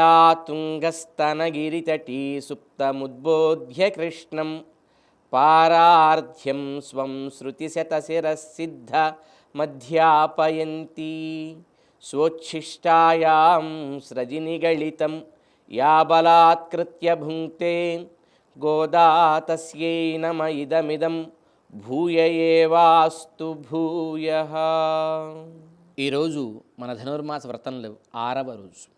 లీలా తుంగస్తనగిరితటీ సుప్తముద్బోధ్య కృష్ణం పారార్థ్యం స్వం శృతిశతశిరసిద్ధ మధ్యాపయంతి. సోచ్ఛిష్టాయాం స్రజినిగళితం యాబలాత్కృత్య భుంక్తే గోదాతస్యై నమ ఇదమిదం భూయ ఏవాస్తు భూయ. ఈరోజు మన ధనుర్మాస వ్రతంలో ఆరవ రోజు.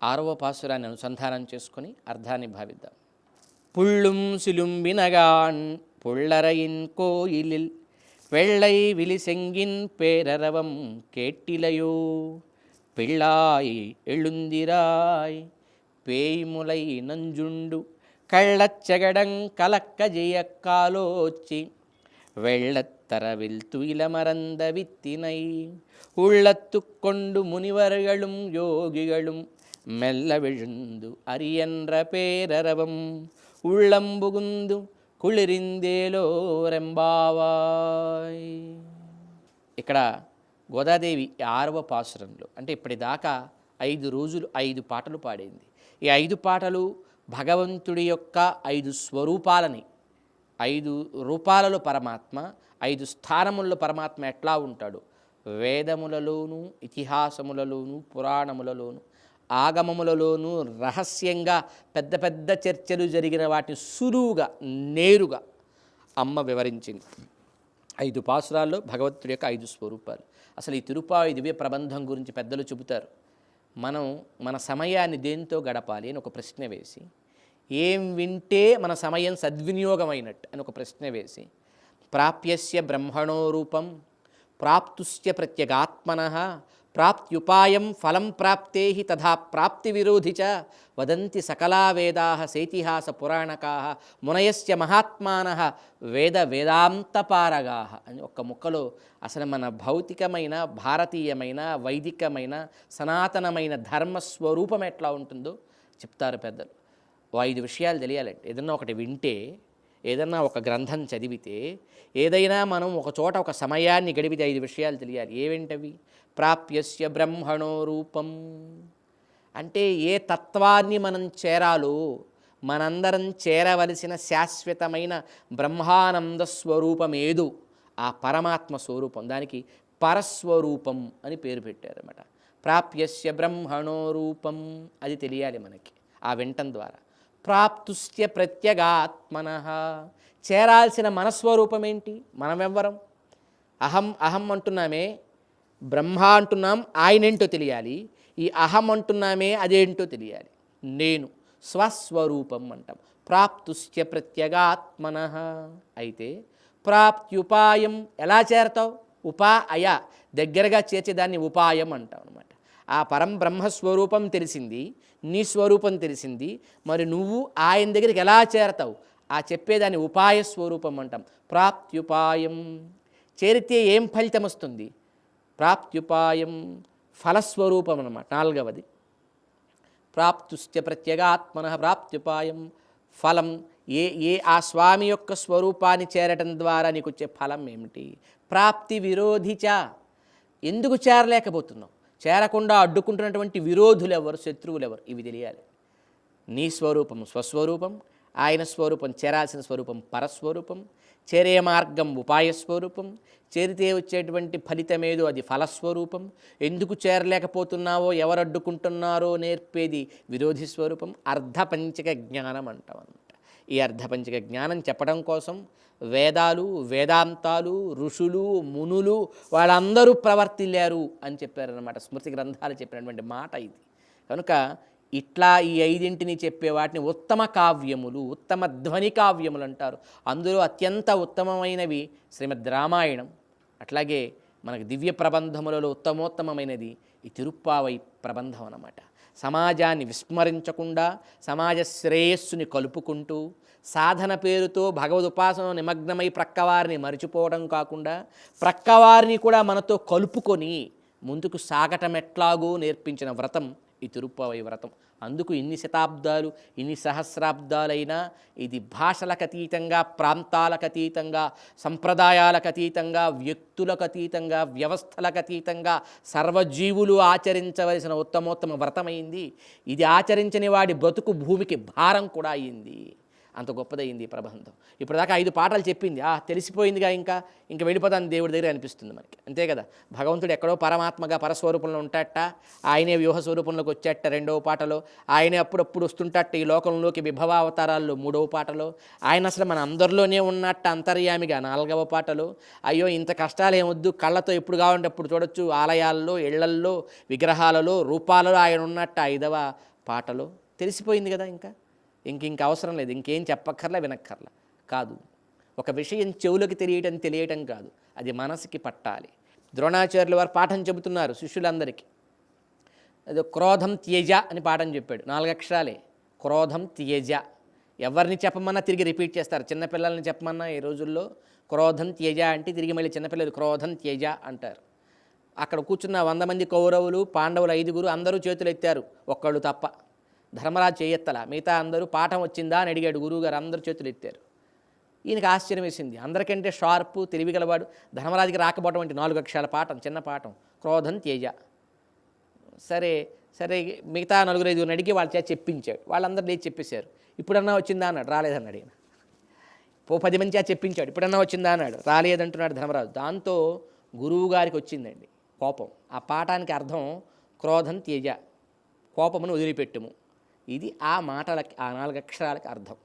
ఆరవ పాసురాన్ని అనుసంధానం చేసుకొని అర్థాన్ని భావిద్దాం పుళ్ళుం సిలుంబినగాన్ పుళ్ళరయిన్ కోయిలిల్ வெள்ளை விழிசெங்கின் பேரரவம் கேட்டிலையோ பிள்ளாய் எழுந்திராய் பேய்முலை நஞ்சுண்டு கள்ளச்சகடங் கலக்கஜெய காலோச்சி வெள்ளத்தரவில் துயில மறந்த வித்தினை உள்ளத்து கொண்டு முனிவர்களும் யோகிகளும் மெல்ல விழுந்து அரியன்ற பேரரவம் உள்ளம் புகுந்து కుళిరిందేలోరెంబావాయ్ ఇక్కడ గోదాదేవి ఈ ఆరవ పాసురంలో అంటే ఇప్పటిదాకా ఐదు రోజులు ఐదు పాటలు పాడింది ఈ ఐదు పాటలు భగవంతుడి యొక్క ఐదు స్వరూపాలని ఐదు రూపాలలో పరమాత్మ ఐదు స్థానములలో పరమాత్మ ఎట్లా ఉంటాడు వేదములలోను ఇతిహాసములలోను పురాణములలోను ఆగమములలోనూ రహస్యంగా పెద్ద పెద్ద చర్చలు జరిగిన వాటిని సులువుగా నేరుగా అమ్మ వివరించింది. ఐదు పాసురాల్లో భగవంతుడి యొక్క ఐదు స్వరూపాలు. అసలు ఈ తిరుపాయి దివ్య ప్రబంధం గురించి పెద్దలు చెబుతారు. మనం మన సమయాన్ని దేంతో గడపాలి అని ఒక ప్రశ్న వేసి ఏం వింటే మన సమయం సద్వినియోగమైనట్టు అని ఒక ప్రశ్న వేసి ప్రాప్యస్య బ్రహ్మణో రూపం ప్రాప్తుస్య ప్రత్యగాత్మన ప్రాప్త్యుపాయం ఫలం ప్రాప్తే తథా ప్రాప్తి విరోధి చ వదంతి సకలా వేదా సేతిహాస పురాణకా మునయస్య మహాత్మాన వేద వేదాంతపారగా అని ఒక్క ముక్కలో అసలు మన భౌతికమైన భారతీయమైన వైదికమైన సనాతనమైన ధర్మస్వరూపం ఎట్లా ఉంటుందో చెప్తారు పెద్దలు. ఓ ఐదు విషయాలు తెలియాలంటే ఏదన్నా ఒకటి వింటే ఏదన్నా ఒక గ్రంథం చదివితే ఏదైనా మనం ఒక చోట ఒక సమయాన్ని గడిపితే ఐదు విషయాలు తెలియాలి. ఏవేంటవి? ప్రాప్యస్య బ్రహ్మణో రూపం. అంటే ఏ తత్వాన్ని మనం చేరాలో మనందరం చేరవలసిన శాశ్వతమైన బ్రహ్మానంద స్వరూపం ఏదో ఆ పరమాత్మ స్వరూపం. దానికి పరస్వరూపం అని పేరు పెట్టారన్నమాట. ప్రాప్యస్య బ్రహ్మణో రూపం. అది తెలియాలి మనకి ఆ వింటం ద్వారా. ప్రాప్తుస్య ప్రత్యగాత్మన. చేరాల్సిన మనస్వరూపం ఏంటి మనమెవ్వరం? అహం అహం అంటున్నామే బ్రహ్మ అంటున్నాం ఆయనేంటో తెలియాలి. ఈ అహం అంటున్నామే అదేంటో తెలియాలి. నేను స్వస్వరూపం అంటాం. ప్రాప్తుస్య ప్రత్యగాత్మన. అయితే ప్రాప్త్యుపాయం ఎలా చేరతావు? ఉపా అయ దగ్గరగా చేర్చేదాన్ని ఉపాయం అంటాం అనమాట ఆ పరం బ్రహ్మస్వరూపం తెలిసింది నీ స్వరూపం తెలిసింది మరి నువ్వు ఆయన దగ్గరికి ఎలా చేరతావు? ఆ చెప్పేదాన్ని ఉపాయ స్వరూపం అంటాం. ప్రాప్త్యుపాయం. చేరితే ఏం ఫలితం వస్తుంది? ప్రాప్త్యుపాయం ఫలస్వరూపం అన్నమాట నాలుగవది. ప్రాప్తుస్య ప్రత్యేగాత్మన ప్రాప్త్యుపాయం. ఫలం ఏ ఏ ఆ స్వామి యొక్క స్వరూపాన్ని చేరటం ద్వారా నీకు వచ్చే ఫలం ఏమిటి? ప్రాప్తి విరోధిచ. ఎందుకు చేరలేకపోతున్నావు? చేరకుండా అడ్డుకుంటున్నటువంటి విరోధులు ఎవరు శత్రువులు ఎవరు ఇవి తెలియాలి. నీ స్వరూపం స్వస్వరూపం ఆయన స్వరూపం చేరాల్సిన స్వరూపం పరస్వరూపం చేరే మార్గం ఉపాయ స్వరూపం చేరితే వచ్చేటువంటి ఫలితమేదో అది ఫలస్వరూపం. ఎందుకు చేరలేకపోతున్నావో ఎవరు అడ్డుకుంటున్నారో నేర్పేది విరోధి స్వరూపం అర్ధపంచక జ్ఞానం అంటాం ఈ అర్ధపంచక జ్ఞానం చెప్పడం కోసం వేదాలు వేదాంతాలు ఋషులు మునులు వాళ్ళందరూ ప్రవర్తిల్లారు అని చెప్పారనమాట స్మృతి గ్రంథాలు చెప్పినటువంటి మాట ఇది. కనుక ఇట్లా ఈ ఐదింటిని చెప్పే వాటిని ఉత్తమ కావ్యములు ఉత్తమ ధ్వని కావ్యములు అంటారు. అందులో అత్యంత ఉత్తమమైనవి శ్రీమద్ రామాయణం అట్లాగే మనకు దివ్య ప్రబంధములలో ఉత్తమోత్తమమైనది ఈ తిరుప్పావై ప్రబంధం అన్నమాట. సమాజాన్ని విస్మరించకుండా సమాజ శ్రేయస్సుని కలుపుకుంటూ సాధన పేరుతో భగవద్ ఉపాసన నిమగ్నమై ప్రక్కవారిని మరిచిపోవడం కాకుండా ప్రక్కవారిని కూడా మనతో కలుపుకొని ముందుకు సాగటం ఎట్లాగో నేర్పించిన వ్రతం. ఈ తిరుప్పావై వ్రతం. అందుకు ఇన్ని శతాబ్దాలు ఇన్ని సహస్రాబ్దాలైనా ఇది భాషలకు అతీతంగా ప్రాంతాలకు అతీతంగా సంప్రదాయాలకు అతీతంగా వ్యక్తులకు అతీతంగా వ్యవస్థలకు అతీతంగా సర్వజీవులు ఆచరించవలసిన ఉత్తమోత్తమ వ్రతమైంది. ఇది ఆచరించని వాడి బ్రతుకు భూమికి భారం కూడా అయింది. అంత గొప్పదయ్యింది ఈ ప్రబంధం. ఇప్పటిదాకా ఐదు పాటలు చెప్పింది. ఆ తెలిసిపోయిందిగా ఇంకా. ఇంకా వెళ్ళిపోతాను దేవుడి దగ్గర అనిపిస్తుంది మనకి. అంతే కదా? భగవంతుడు ఎక్కడో పరమాత్మగా పరస్వరూపంలో ఉంటాట ఆయనే వ్యూహ స్వరూపంలోకి వచ్చేట రెండవ పాటలో ఆయనే అప్పుడప్పుడు వస్తుంటట్ట ఈ లోకంలోకి విభవ అవతారాల్లో మూడవ పాటలో ఆయన అసలు మన అందరిలోనే ఉన్నట్ట అంతర్యామిగా నాలుగవ పాటలో. అయ్యో ఇంత కష్టాలు ఏమొద్దు కళ్ళతో ఎప్పుడు కావాలంటే అప్పుడు చూడొచ్చు. ఆలయాల్లో ఇళ్ళల్లో విగ్రహాలలో రూపాలలో ఆయన ఉన్నట్ట ఐదవ పాటలో. తెలిసిపోయింది కదా ఇంకా? ఇంక ఇంక అవసరం లేదు ఇంకేం చెప్పక్కర్లా వినక్కర్లా. కాదు. ఒక విషయం చెవులకు తెలియటం తెలియటం కాదు. అది మనసుకి పట్టాలి. ద్రోణాచార్యుల వారు పాఠం చెబుతున్నారు శిష్యులందరికీ. అది క్రోధం త్యజ అని పాఠం చెప్పాడు. నాలుగు అక్షరాలే. క్రోధం త్యజ. ఎవరిని చెప్పమన్నా తిరిగి రిపీట్ చేస్తారు. చిన్నపిల్లల్ని చెప్పమన్నా ఈ రోజుల్లో క్రోధం త్యజ అంటే తిరిగి మళ్ళీ చిన్నపిల్లలు క్రోధం త్యజ అంటారు. అక్కడ కూర్చున్న వంద మంది కౌరవులు పాండవులు ఐదుగురు అందరూ చేతులు ఎత్తారు ఒక్కళ్ళు తప్ప. ధర్మరాజు చేయెత్తల మిగతా అందరూ పాఠం వచ్చిందా అని అడిగాడు గురువుగారు అందరూ చేతులు ఎత్తారు. ఈయనకి ఆశ్చర్యం వేసింది. అందరికంటే షార్పు తెలివిగలవాడు ధర్మరాజుకి రాకపోవడం వంటి నాలుగు అక్షరాల పాఠం చిన్న పాఠం క్రోధం తేజ. సరే సరే మిగతా నలుగురు ఐదుగురు అడిగి వాళ్ళ చేత చెప్పించాడు. వాళ్ళందరూ లేచి చెప్పేశారు. ఇప్పుడన్నా వచ్చిందా అన్నాడు. రాలేదన్నాడు ఈయన. పో పది మంది చెప్పించాడు. ఇప్పుడన్నా వచ్చిందా అన్నాడు. రాలేదంటున్నాడు ధర్మరాజు. దాంతో గురువు గారికి వచ్చిందండి కోపం. ఆ పాఠానికి అర్థం క్రోధం తేజ. కోపమును వదిలిపెట్టుము. ఇది ఆ మాటలకి ఆ నాలుగు అక్షరాలకి అర్థం.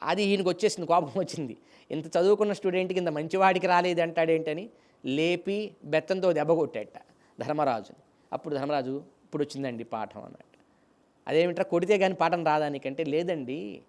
అది ఈయనకు వచ్చేసింది కోపం వచ్చింది. ఇంత చదువుకున్న స్టూడెంట్కి ఇంత మంచివాడికి రాలేదు అంటాడేంటని లేపి బెత్తంతో దెబ్బగొట్టాట ధర్మరాజుని. అప్పుడు ధర్మరాజు ఇప్పుడు వచ్చిందండి పాఠం అన్నట్టు. అదేమిట్రా కొడితే కానీ పాఠం రాదానికంటే లేదండి.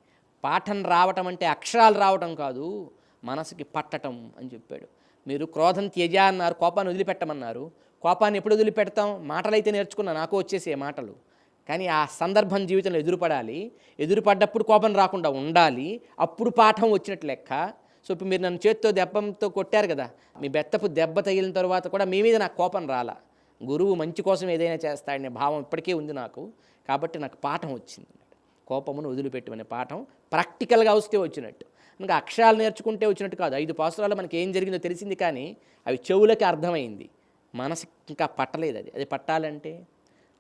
పాఠం రావటం అంటే అక్షరాలు రావటం కాదు మనసుకి పట్టటం అని చెప్పాడు. మీరు క్రోధం త్యజ అన్నారు కోపాన్ని వదిలిపెట్టమన్నారు. కోపాన్ని ఎప్పుడు వదిలిపెడతాం? మాటలైతే నేర్చుకున్నా నాకు వచ్చేసే మాటలు. కానీ ఆ సందర్భం జీవితంలో ఎదురుపడాలి. ఎదురుపడ్డప్పుడు కోపం రాకుండా ఉండాలి. అప్పుడు పాఠం వచ్చినట్టు లెక్క. సో ఇప్పుడు మీరు నన్ను చేత్తో దెబ్బంతో కొట్టారు కదా మీ బెత్తపు దెబ్బ తగిలిన తర్వాత కూడా మీ మీద నాకు కోపం రాలా. గురువు మంచి కోసం ఏదైనా చేస్తాడనే భావం ఇప్పటికే ఉంది నాకు. కాబట్టి నాకు పాఠం వచ్చింది. కోపమును వదిలిపెట్టమనే పాఠం ప్రాక్టికల్గా వస్తే వచ్చినట్టు. ఇంకా అక్షరాలు నేర్చుకుంటే వచ్చినట్టు కాదు. ఐదు పాసురాలు మనకి ఏం జరిగిందో తెలిసింది కానీ అవి చెవులకి అర్థమైంది. మనసు ఇంకా పట్టలేదు అది. అది పట్టాలంటే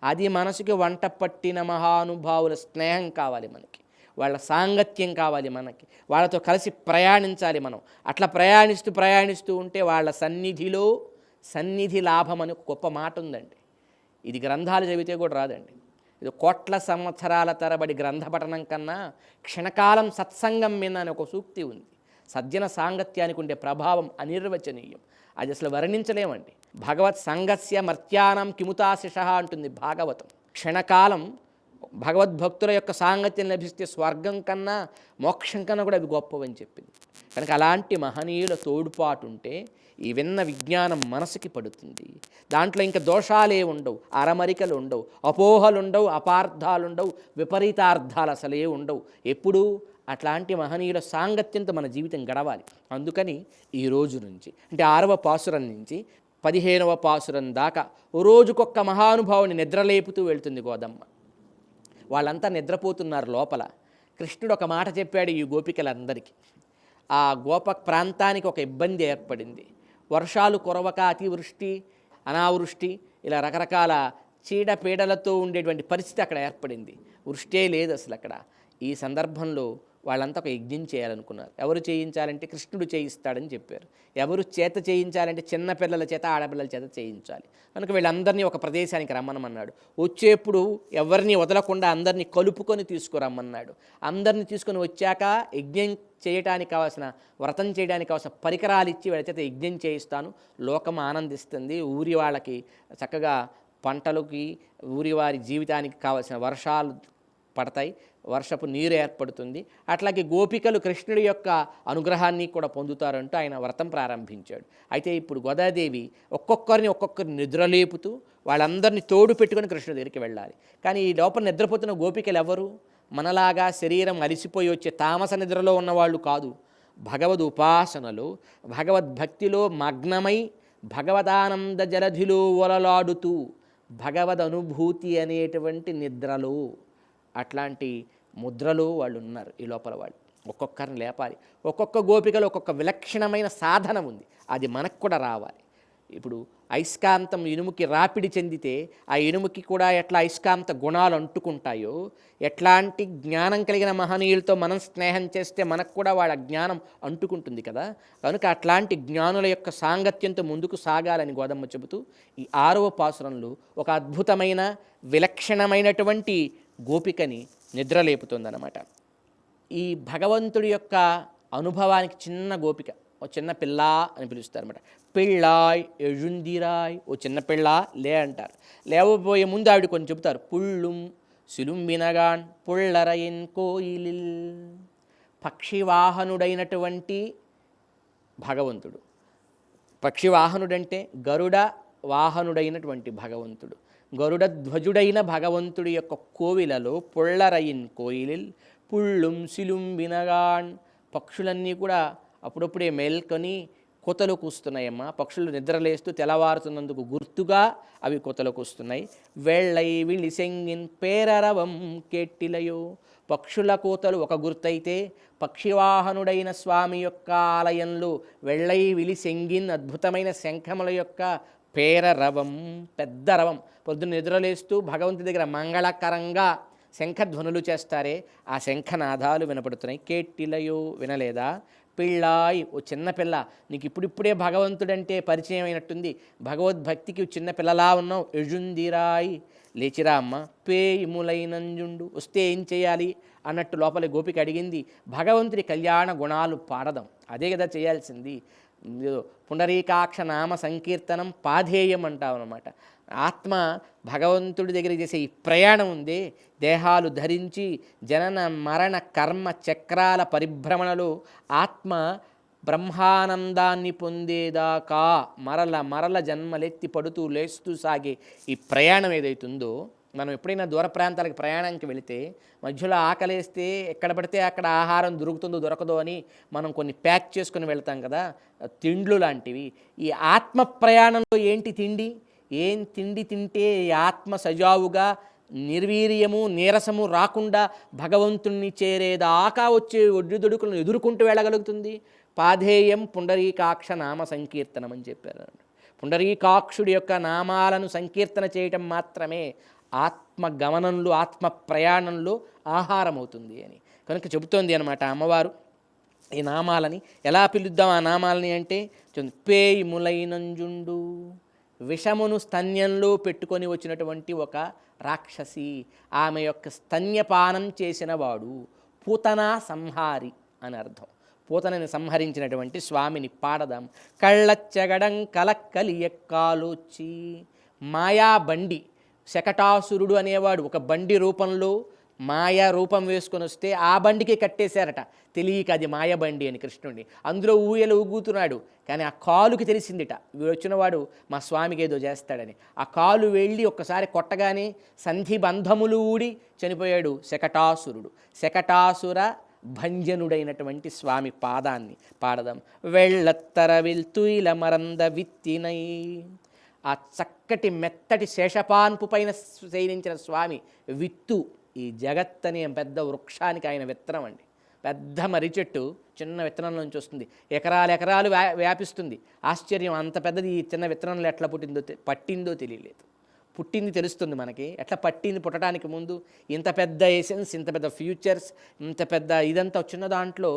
అది మనసుకి వంట పట్టిన మహానుభావుల స్నేహం కావాలి మనకి. వాళ్ళ సాంగత్యం కావాలి మనకి. వాళ్ళతో కలిసి ప్రయాణించాలి మనం. అట్లా ప్రయాణిస్తూ ప్రయాణిస్తూ ఉంటే వాళ్ళ సన్నిధిలో సన్నిధి లాభం అని గొప్ప మాట ఉందండి. ఇది గ్రంథాలు చదివితే కూడా రాదండి. ఇది కోట్ల సంవత్సరాల తరబడి గ్రంథ పఠనం కన్నా క్షణకాలం సత్సంగం మీద అని ఒక సూక్తి ఉంది. సజ్జన సాంగత్యానికి ఉండే ప్రభావం అనిర్వచనీయం. అది అసలు వర్ణించలేమండి. భగవత్ సంగస్య మర్త్యానం కిముతాశిష అంటుంది భాగవతం. క్షణకాలం భగవద్భక్తుల యొక్క సాంగత్యం లభిస్తే స్వర్గం కన్నా మోక్షం కన్నా కూడా అవి గొప్పవని చెప్పింది. కనుక అలాంటి మహనీయుల తోడ్పాటు ఉంటే ఈ విన్న విజ్ఞానం మనసుకి పడుతుంది. దాంట్లో ఇంకా దోషాలే ఉండవు అరమరికలు ఉండవు అపోహలు ఉండవు అపార్థాలు ఉండవు విపరీతార్థాలు అసలే ఉండవు. ఎప్పుడూ అట్లాంటి మహనీయుల సాంగత్యంతో మన జీవితం గడవాలి. అందుకని ఈ రోజు నుంచి అంటే ఆరవ పాసురం నుంచి పదిహేనవ పాసురం దాకా రోజుకొక్క మహానుభావుని నిద్రలేపుతూ వెళ్తుంది గోదమ్మ. వాళ్ళంతా నిద్రపోతున్నారు లోపల. కృష్ణుడు ఒక మాట చెప్పాడు ఈ గోపికలందరికీ. ఆ గోప ప్రాంతానికి ఒక ఇబ్బంది ఏర్పడింది. వర్షాలు కురవక అతివృష్టి అనావృష్టి ఇలా రకరకాల చీడపీడలతో ఉండేటువంటి పరిస్థితి అక్కడ ఏర్పడింది. వృష్టే లేదు అసలు అక్కడ ఈ సందర్భంలో వాళ్ళంతా ఒక యజ్ఞం చేయాలనుకున్నారు. ఎవరు చేయించాలంటే కృష్ణుడు చేయిస్తాడని చెప్పారు. ఎవరు చేత చేయించాలంటే చిన్నపిల్లల చేత ఆడపిల్లల చేత చేయించాలి. కనుక వీళ్ళందరినీ ఒక ప్రదేశానికి రమ్మనమన్నాడు. వచ్చేప్పుడు ఎవరిని వదలకుండా అందరినీ కలుపుకొని తీసుకురమ్మన్నాడు. అందరిని తీసుకొని వచ్చాక యజ్ఞం చేయడానికి కావాల్సిన వ్రతం చేయడానికి కావాల్సిన పరికరాలు ఇచ్చి వీళ్ళ చేత యజ్ఞం చేయిస్తాను. లోకం ఆనందిస్తుంది. ఊరి వాళ్ళకి చక్కగా పంటలకి ఊరి వారి జీవితానికి కావాల్సిన వర్షాలు పడతాయి. వర్షపు నీరు ఏర్పడుతుంది. అట్లాగే గోపికలు కృష్ణుడి యొక్క అనుగ్రహాన్ని కూడా పొందుతారంటూ ఆయన వ్రతం ప్రారంభించాడు. అయితే ఇప్పుడు గోదాదేవి ఒక్కొక్కరిని ఒక్కొక్కరిని నిద్రలేపుతూ వాళ్ళందరినీ తోడు పెట్టుకొని కృష్ణుడి దగ్గరికి వెళ్ళాలి. కానీ ఈ లోపల నిద్రపోతున్న గోపికలు ఎవరు? మనలాగా శరీరం అలిసిపోయి వచ్చే తామస నిద్రలో ఉన్నవాళ్ళు కాదు. భగవద్ ఉపాసనలో భగవద్భక్తిలో మగ్నమై భగవదానంద జలధిలో ఒలలాడుతూ భగవద్ అనుభూతి అనేటువంటి నిద్రలో అట్లాంటి ముద్రలు వాళ్ళు ఉన్నారు ఈ లోపల వాళ్ళు. ఒక్కొక్కరిని లేపాలి. ఒక్కొక్క గోపికలో ఒక్కొక్క విలక్షణమైన సాధన ఉంది. అది మనకు కూడా రావాలి. ఇప్పుడు అయస్కాంతం ఇనుముకి రాపిడి చెందితే ఆ ఇనుముకి కూడా ఎట్లా అయస్కాంత గుణాలు అంటుకుంటాయో ఎట్లాంటి జ్ఞానం కలిగిన మహనీయులతో మనం స్నేహం చేస్తే మనకు కూడా వాళ్ళ జ్ఞానం అంటుకుంటుంది కదా. కనుక అట్లాంటి జ్ఞానుల యొక్క సాంగత్యంతో ముందుకు సాగాలని గోదమ్మ చెబుతూ ఈ ఆరవ పాసురంలో ఒక అద్భుతమైన విలక్షణమైనటువంటి గోపికని నిద్రలేపుతుందన్నమాట ఈ భగవంతుడి యొక్క అనుభవానికి చిన్న గోపిక ఓ చిన్న పిల్ల అని పిలుస్తారు అనమాట పిళ్ళాయ్ ఎజుందిరాయ్ ఓ చిన్న పిళ్ళ లే అంటారు. లేవబోయే ముందు ఆవిడ కొంచెం చెబుతారు. పుళ్ళుం సిలుంబినగాన్ పుళ్ళరయిన్ కోయిలిల్. పక్షివాహనుడైనటువంటి భగవంతుడు. పక్షివాహనుడంటే గరుడ వాహనుడైనటువంటి భగవంతుడు. గరుడ ధ్వజుడైన భగవంతుడి యొక్క కోవిలలో పుళ్ళరయిన్ కోయిలిల్ పుళ్ళుం సిలుం వినగాన్. పక్షులన్నీ కూడా అప్పుడప్పుడే మేల్కొని కోతలు కూస్తున్నాయమ్మా. పక్షులు నిద్రలేస్తూ తెల్లవారుతున్నందుకు గుర్తుగా అవి కోతలు కూస్తున్నాయి. వెళ్ళై విళిసెంగిన్ పేరరవం కేట్టిలయో. పక్షుల కోతలు ఒక గుర్తయితే పక్షివాహనుడైన స్వామి యొక్క ఆలయంలో వెళ్ళై విలిసెంగిన్ అద్భుతమైన శంఖముల యొక్క పేరరవం పెద్ద రవం. పొద్దున్న నిద్రలేస్తూ భగవంతుడి దగ్గర మంగళకరంగా శంఖధ్వనులు చేస్తారే ఆ శంఖనాదాలు వినపడుతున్నాయి. కేటిలయో వినలేదా? పిళ్ళాయి ఓ చిన్న పిల్ల. నీకు ఇప్పుడిప్పుడే భగవంతుడంటే పరిచయం అయినట్టుంది. భగవద్భక్తికి చిన్న పిల్లలా ఉన్నావు. ఎజుందిరాయి. లేచిరా అమ్మ పేయిములైనంజుండు. వస్తే ఏం చేయాలి? అన్నట్టు లోపల గోపిక అడిగింది. భగవంతుడి కళ్యాణ గుణాలు పాడదాం. అదే కదా చేయాల్సింది. పునరీకాక్ష నామ సంకీర్తనం పాధేయం అంటాం అనమాట ఆత్మ భగవంతుడి దగ్గర చేసే ఈ ప్రయాణం ఉంది. దేహాలు ధరించి జనన మరణ కర్మ చక్రాల పరిభ్రమణలో ఆత్మ బ్రహ్మానందాన్ని పొందేదాకా మరల మరల జన్మలెత్తి పడుతూ లేస్తూ సాగే ఈ ప్రయాణం ఏదైతుందో మనం ఎప్పుడైనా దూర ప్రాంతాలకు ప్రయాణానికి వెళితే మధ్యలో ఆకలేస్తే ఎక్కడ పడితే అక్కడ ఆహారం దొరుకుతుందో దొరకదో అని మనం కొన్ని ప్యాక్ చేసుకుని వెళ్తాం కదా తిండ్లు లాంటివి. ఈ ఆత్మ ప్రయాణంలో ఏంటి తిండి? ఏం తిండి తింటే ఆత్మ సజావుగా నిర్వీర్యము నీరసము రాకుండా భగవంతుణ్ణి చేరేదాకా వచ్చే ఒడ్డుదొడుకులను ఎదుర్కొంటూ వెళ్ళగలుగుతుంది? పాధేయం పుండరీకాక్ష నామ సంకీర్తనం అని చెప్పారు. పుండరీకాక్షుడి యొక్క నామాలను సంకీర్తన చేయటం మాత్రమే ఆత్మ గమనంలో ఆత్మ ప్రయాణంలో ఆహారం అవుతుంది అని. కనుక చెబుతోంది అనమాట అమ్మవారు ఈ నామాలని ఎలా పిలుద్దాం? ఆ నామాలని అంటే పేయి ములైనంజుండు విషమును స్తన్యంలో పెట్టుకొని వచ్చినటువంటి ఒక రాక్షసి ఆమె యొక్క స్తన్యపానం చేసిన వాడు పూతనా సంహారి అని అర్థం. పూతనని సంహరించినటువంటి స్వామిని పాడదాం. కళ్ళచ్చగడం కలక్కలి ఎక్కాలోచి మాయా బండి శకటాసురుడు అనేవాడు ఒక బండి రూపంలో మాయా రూపం వేసుకొని వస్తే ఆ బండికి కట్టేశారట. తెలియక అది మాయ బండి అని కృష్ణుడిని. అందులో ఊయలు ఊగుతున్నాడు. కానీ ఆ కాలుకి తెలిసిందిట. వీడు వచ్చినవాడు మా స్వామికి ఏదో చేస్తాడని. ఆ కాలు వెళ్ళి ఒక్కసారి కొట్టగానే సంధి బంధములు ఊడి చనిపోయాడు శకటాసురుడు. శకటాసుర భంజనుడైనటువంటి స్వామి పాదాన్ని పాడదాం. వెళ్ళత్తర విల్తుయిల మరంద విత్తినై ఆ చక్కటి మెత్తటి శేషపాన్పు పైన శయనించిన స్వామి విత్తు ఈ జగత్ అనే పెద్ద వృక్షానికి ఆయన విత్తనం అండి. పెద్ద మర్రి చెట్టు చిన్న విత్తనం నుంచి వస్తుంది. ఎకరాలు ఎకరాలు వ్యా వ్యాపిస్తుంది. ఆశ్చర్యం అంత పెద్దది ఈ చిన్న విత్తనంలో ఎట్లా పుట్టిందో పట్టిందో తెలియలేదు. పుట్టింది తెలుస్తుంది మనకి. ఎట్లా పట్టింది పుట్టడానికి ముందు? ఇంత పెద్ద ఎసెన్స్ ఇంత పెద్ద ఫ్యూచర్స్ ఇంత పెద్ద ఇదంతా చిన్న దాంట్లో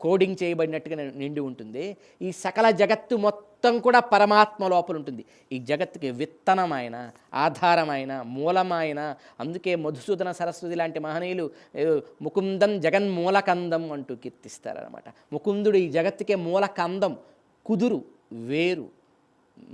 కోడింగ్ చేయబడినట్టుగా నిండి ఉంటుంది. ఈ సకల జగత్తు మొత్తం కూడా పరమాత్మ లోపల ఉంటుంది. ఈ జగత్తుకి విత్తనమైన ఆధారమైన మూలమైన అందుకే మధుసూదన సరస్వతి లాంటి మహనీయులు ఏదో ముకుందం జగన్మూలకందం అంటూ కీర్తిస్తారనమాట ముకుందుడు ఈ జగత్తుకే మూలకందం కుదురు వేరు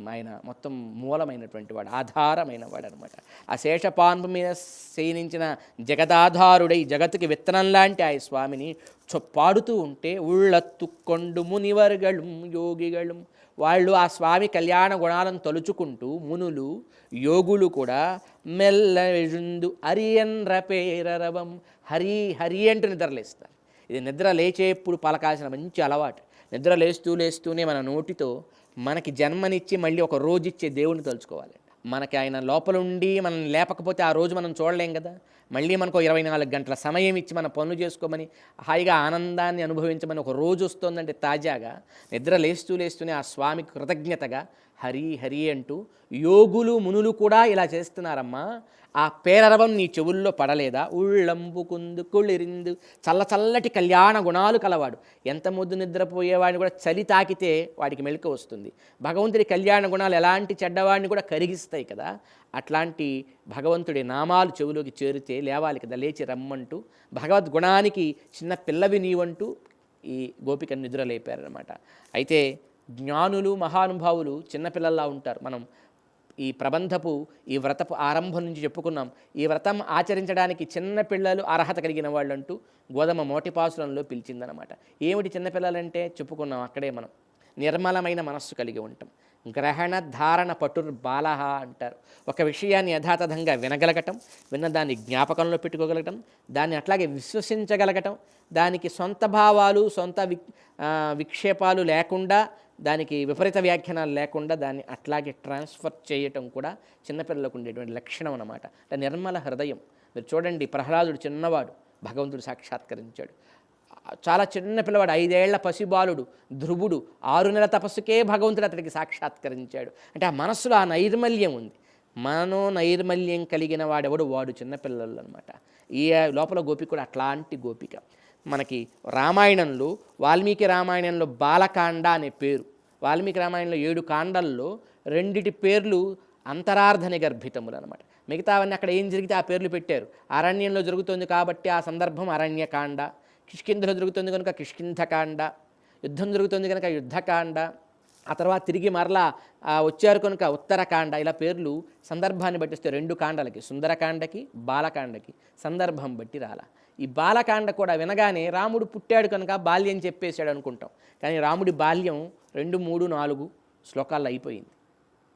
ఆయన మొత్తం మూలమైనటువంటి వాడు ఆధారమైన వాడు అనమాట ఆ శేషపాన్పు మీద శయనించిన జగదాధారుడై జగత్తుకి విత్తనం లాంటి ఆ స్వామిని చొ పాడుతూ ఉంటే ఉళ్ళత్తుకొండు మునివర్గళం యోగిగళం వాళ్ళు ఆ స్వామి కళ్యాణ గుణాలను తలుచుకుంటూ మునులు యోగులు కూడా మెల్ల విజుందు పేరరవం హరి హరి అంటూ నిద్రలేస్తారు ఇది నిద్ర లేచేప్పుడు పలకాల్సిన మంచి అలవాటు. నిద్ర లేస్తూ లేస్తూనే మన నోటితో మనకి జన్మనిచ్చి మళ్ళీ ఒక రోజు ఇచ్చే దేవుణ్ణి తలుచుకోవాలి. మనకి ఆయన లోపల ఉండి మనం లేపకపోతే ఆ రోజు మనం చూడలేం కదా. మళ్ళీ మనకు ఇరవై నాలుగు గంటల సమయం ఇచ్చి మన పనులు చేసుకోమని హాయిగా ఆనందాన్ని అనుభవించమని ఒక రోజు వస్తుందంటే తాజాగా నిద్ర లేస్తూ లేస్తూనే ఆ స్వామికి కృతజ్ఞతగా హరి హరి అంటూ యోగులు మునులు కూడా ఇలా చేస్తున్నారమ్మా. ఆ పేరరవం నీ చెవుల్లో పడలేదా? ఉళ్ళంబు కుందు కుళ్ళిరిందు చల్ల చల్లటి కళ్యాణ గుణాలు కలవాడు. ఎంత ముద్దు నిద్రపోయేవాడిని కూడా చలి తాకితే వాడికి మెలకు వస్తుంది. భగవంతుడి కళ్యాణ గుణాలు ఎలాంటి చెడ్డవాడిని కూడా కరిగిస్తాయి కదా. అట్లాంటి భగవంతుడి నామాలు చెవులోకి చేరితే లేవాలి కదా లేచి రమ్మంటూ భగవద్గుణానికి చిన్న పిల్లవి నీవంటూ ఈ గోపికను నిద్ర లేపారనమాట అయితే జ్ఞానులు మహానుభావులు చిన్నపిల్లల్లా ఉంటారు. మనం ఈ ప్రబంధపు ఈ వ్రతపు ఆరంభం నుంచి చెప్పుకున్నాం. ఈ వ్రతం ఆచరించడానికి చిన్న పిల్లలు అర్హత కలిగిన వాళ్ళు అంటూ గోధుమ మోటిపాసులంలో పిలిచిందనమాట. ఏమిటి చిన్నపిల్లలంటే చెప్పుకున్నాం అక్కడే మనం. నిర్మలమైన మనస్సు కలిగి ఉంటాం. గ్రహణ ధారణ పటుర్ బాలహ అంటారు. ఒక విషయాన్ని యథాతథంగా వినగలగటం విన్న దాన్ని జ్ఞాపకంలో పెట్టుకోగలగటం దాన్ని అట్లాగే విశ్వసించగలగటం దానికి సొంత భావాలు సొంత విక్షేపాలు లేకుండా దానికి విపరీత వ్యాఖ్యానాలు లేకుండా దాన్ని అట్లాగే ట్రాన్స్ఫర్ చేయటం కూడా చిన్నపిల్లలకు ఉండేటువంటి లక్షణం అన్నమాట. అంటే నిర్మల హృదయం. మీరు చూడండి ప్రహ్లాదుడు చిన్నవాడు భగవంతుడు సాక్షాత్కరించాడు. చాలా చిన్న పిల్లవాడు ఐదేళ్ళ పసిబాలుడు ధ్రువుడు ఆరు నెలల తపస్సుకే భగవంతుడు అతడికి సాక్షాత్కరించాడు. అంటే ఆ మనస్సులో ఆ నైర్మల్యం ఉంది. మనో నైర్మల్యం కలిగిన వాడెవడు? వాడు చిన్నపిల్లలు అనమాట ఈ లోపల గోపిక కూడా అట్లాంటి గోపిక. మనకి రామాయణంలో వాల్మీకి రామాయణంలో బాలకాండ అనే పేరు. వాల్మీకి రామాయణంలో ఏడు కాండల్లో రెండిటి పేర్లు అంతరార్ధని గర్భితములు అనమాట మిగతావన్నీ అక్కడ ఏం జరిగితే ఆ పేర్లు పెట్టారు. అరణ్యంలో జరుగుతుంది కాబట్టి ఆ సందర్భం అరణ్యకాండ కిష్కింధలో జరుగుతుంది కనుక కిష్కింధకాండ యుద్ధం జరుగుతుంది కనుక యుద్ధకాండ ఆ తర్వాత తిరిగి మరలా వచ్చారు కనుక ఉత్తరకాండ ఇలా పేర్లు సందర్భాన్ని బట్టి వస్తే రెండు కాండలకి సుందరకాండకి బాలకాండకి సందర్భం బట్టి రాలా. ఈ బాలకాండ కూడా వినగానే రాముడు పుట్టాడు కనుక బాల్యం చెప్పేశాడు అనుకుంటాం. కానీ రాముడి బాల్యం రెండు మూడు నాలుగు శ్లోకాల్లో అయిపోయింది.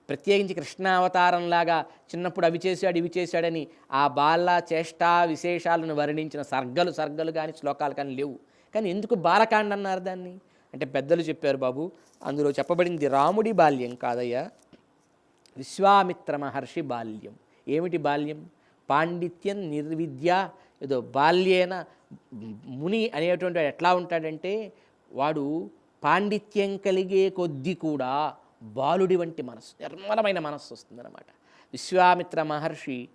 ప్రత్యేకించి కృష్ణావతారంలాగా చిన్నప్పుడు అవి చేశాడు ఇవి చేశాడని ఆ బాల చేష్ట విశేషాలను వర్ణించిన సర్గలు సర్గలు కానీ శ్లోకాలు కానీ లేవు. కానీ ఎందుకు బాలకాండ అన్నారు దాన్ని? అంటే పెద్దలు చెప్పారు బాబు అందులో చెప్పబడింది రాముడి బాల్యం కాదయ్యా. విశ్వామిత్ర మహర్షి బాల్యం. ఏమిటి బాల్యం? పాండిత్యం నిర్విద్య ఏదో బాల్యేన ముని అనేటువంటి వాడు ఎట్లా ఉంటాడంటే వాడు పాండిత్యం కలిగే కొద్దీ కూడా బాలుడి వంటి మనస్సు నిర్మలమైన మనస్సు వస్తుందన్నమాట. విశ్వామిత్ర మహర్షి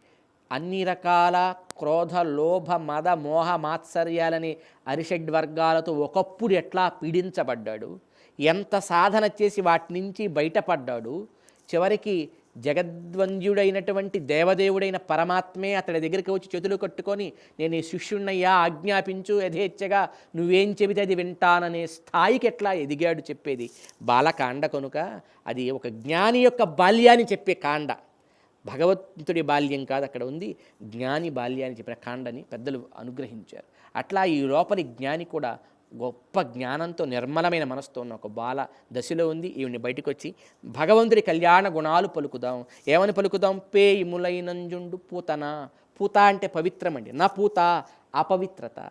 అన్ని రకాల క్రోధ లోభ మద మోహ మాత్సర్యాలని అరిషడ్ వర్గాలతో ఒకప్పుడు ఎట్లా పీడించబడ్డాడు ఎంత సాధన చేసి వాటి నుంచి బయటపడ్డాడు చివరికి జగద్వంద్యుడైనటువంటి దేవదేవుడైన పరమాత్మే అతడి దగ్గరికి వచ్చి చేతులు కట్టుకొని నేను ఈ శిష్యుణ్ణయ్యా ఆజ్ఞాపించు యథేచ్ఛగా నువ్వేం చెబితే అది వింటాననే స్థాయికి ఎట్లా ఎదిగాడు చెప్పేది? బాలకాండ కనుక అది ఒక జ్ఞాని యొక్క బాల్యాన్ని చెప్పే కాండ. భగవంతుడి బాల్యం కాదు అక్కడ ఉంది జ్ఞాని బాల్యాన్ని చెప్పిన కాండని పెద్దలు అనుగ్రహించారు. అట్లా ఈ లోపలి జ్ఞాని కూడా గొప్ప జ్ఞానంతో నిర్మలమైన మనసుతో ఉన్న ఒక బాల దశలో ఉంది. ఈవిని బయటకు వచ్చి భగవంతుడి కళ్యాణ గుణాలు పలుకుదాం. ఏమని పలుకుదాం? పేయిములైనంజుండు పూతన. పూత అంటే పవిత్రం అండి నా పూత అపవిత్రత.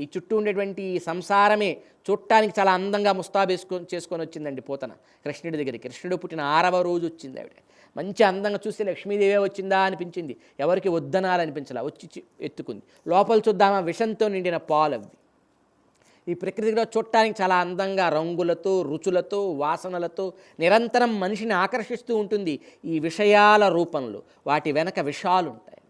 ఈ చుట్టూ ఉండేటువంటి ఈ సంసారమే చూడటానికి చాలా అందంగా ముస్తాబేసుకొని చేసుకొని వచ్చిందండి పూతన. కృష్ణుడి దగ్గరికి. కృష్ణుడు పుట్టిన ఆరవ రోజు వచ్చింది ఆవిడ. మంచి అందంగా చూస్తే లక్ష్మీదేవే వచ్చిందా అనిపించింది. ఎవరికి వద్దనాలనిపించలా. వచ్చి చి- ఎత్తుకుంది. లోపల చూద్దామా? విషంతో నిండిన పాలు అవి ఈ ప్రకృతిలో చూడటానికి చాలా అందంగా రంగులతో రుచులతో వాసనలతో నిరంతరం మనిషిని ఆకర్షిస్తూ ఉంటుంది ఈ విషయాల రూపంలో. వాటి వెనక విషాలు ఉంటాయి.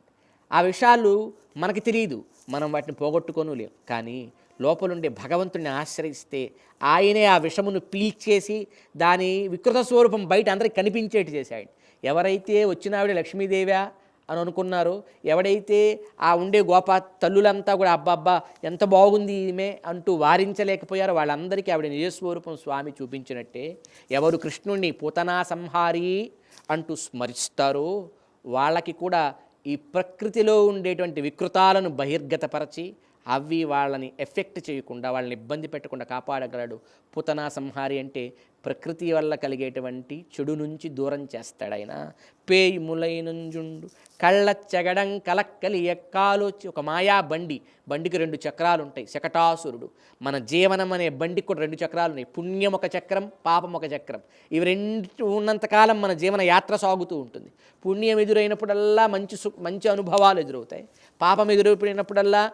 ఆ విషయాలు మనకి తెలియదు మనం వాటిని పోగొట్టుకోను లేవు కానీ లోపలుండే భగవంతుడిని ఆశ్రయిస్తే ఆయనే ఆ విషమును పీల్చేసి దాని వికృత స్వరూపం బయట అందరికి కనిపించేటి చేశాడు. ఎవరైతే వచ్చినావిడ లక్ష్మీదేవ్యా అని అనుకున్నారు. ఎవడైతే ఆ ఉండే గోప తల్లులంతా కూడా అబ్బబ్బా ఎంత బాగుంది ఈమె అంటూ వారించలేకపోయారో వాళ్ళందరికీ ఆవిడ నిజస్వరూపం స్వామి చూపించినట్టే ఎవరు కృష్ణుణ్ణి పూతనా సంహారి అంటూ స్మరిస్తారో వాళ్ళకి కూడా ఈ ప్రకృతిలో ఉండేటువంటి వికృతాలను బహిర్గతపరచి అవి వాళ్ళని ఎఫెక్ట్ చేయకుండా వాళ్ళని ఇబ్బంది పెట్టకుండా కాపాడగలడు. పుతనా సంహారి అంటే ప్రకృతి వల్ల కలిగేటువంటి చెడు నుంచి దూరం చేస్తాడు ఆయన పేయిములైనంజుండు కళ్ళ చెగడం కలక్కలి ఎక్కాలోచి ఒక మాయా బండి. బండికి రెండు చక్రాలు ఉంటాయి శకటాసురుడు. మన జీవనం అనే బండికి కూడా రెండు చక్రాలు ఉన్నాయి పుణ్యం ఒక చక్రం పాపం ఒక చక్రం. ఇవి రెండు ఉన్నంతకాలం మన జీవన యాత్ర సాగుతూ ఉంటుంది. పుణ్యం ఎదురైనప్పుడల్లా మంచి సు మంచి అనుభవాలు ఎదురవుతాయి. పాపం ఎదురైపోయినప్పుడల్లా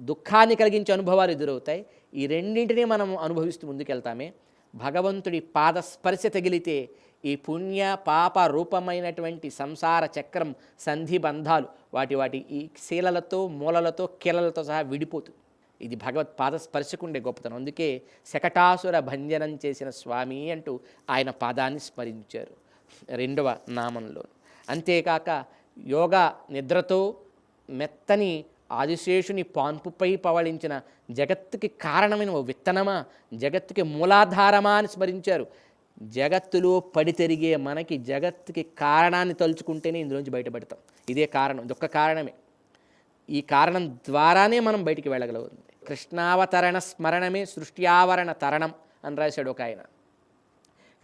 దుఃఖాన్ని కలిగించే అనుభవాలు ఎదురవుతాయి. ఈ రెండింటినీ మనం అనుభవిస్తూ ముందుకెళ్తామే. భగవంతుడి పాదస్పర్శ తగిలితే ఈ పుణ్య పాప రూపమైనటువంటి సంసార చక్రం సంధి బంధాలు వాటి వాటి ఈ శీలలతో మూలలతో కీలలతో సహా విడిపోతుంది ఇది భగవత్ పాదస్పర్శకుండే గొప్పతనం. అందుకే శకటాసుర భంజనం చేసిన స్వామి అంటూ ఆయన పాదాన్ని స్మరించారు రెండవ నామంలో అంతేకాక యోగా నిద్రతో మెత్తని ఆదిశేషుని పాన్పుపై పవళించిన జగత్తుకి కారణమైన ఓ విత్తనమా? జగత్తుకి మూలాధారమా అని స్మరించారు. జగత్తులో పడి తిరిగే మనకి జగత్తుకి కారణాన్ని తలుచుకుంటేనే ఇందులోంచి బయటపడతాం. ఇదే కారణం. ఇదొక్క కారణమే. ఈ కారణం ద్వారానే మనం బయటికి వెళ్ళగలుగుతుంది కృష్ణావతరణ స్మరణమే సృష్టి ఆవరణ తరణం అని రాశాడు ఒక ఆయన.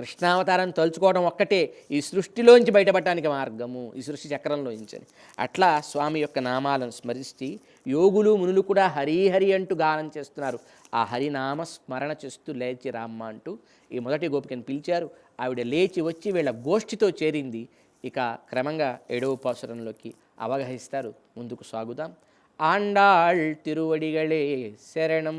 కృష్ణావతారం తలుచుకోవడం ఒక్కటే ఈ సృష్టిలోంచి బయటపడటానికి మార్గము ఈ సృష్టి చక్రంలోంచి అట్లా స్వామి యొక్క నామాలను స్మరిస్తే యోగులు మునులు కూడా హరిహరి అంటూ గానం చేస్తున్నారు. ఆ హరినామ స్మరణ చేస్తూ లేచి రామ్మ అంటూ ఈ మొదటి గోపికను పిలిచారు. ఆవిడ లేచి వచ్చి వీళ్ళ గోష్ఠితో చేరింది. ఇక క్రమంగా ఏడవ పాసురంలోకి అవగహిస్తారు. ముందుకు సాగుదాం. ఆండాళ్ తిరువడిగళే శరణం.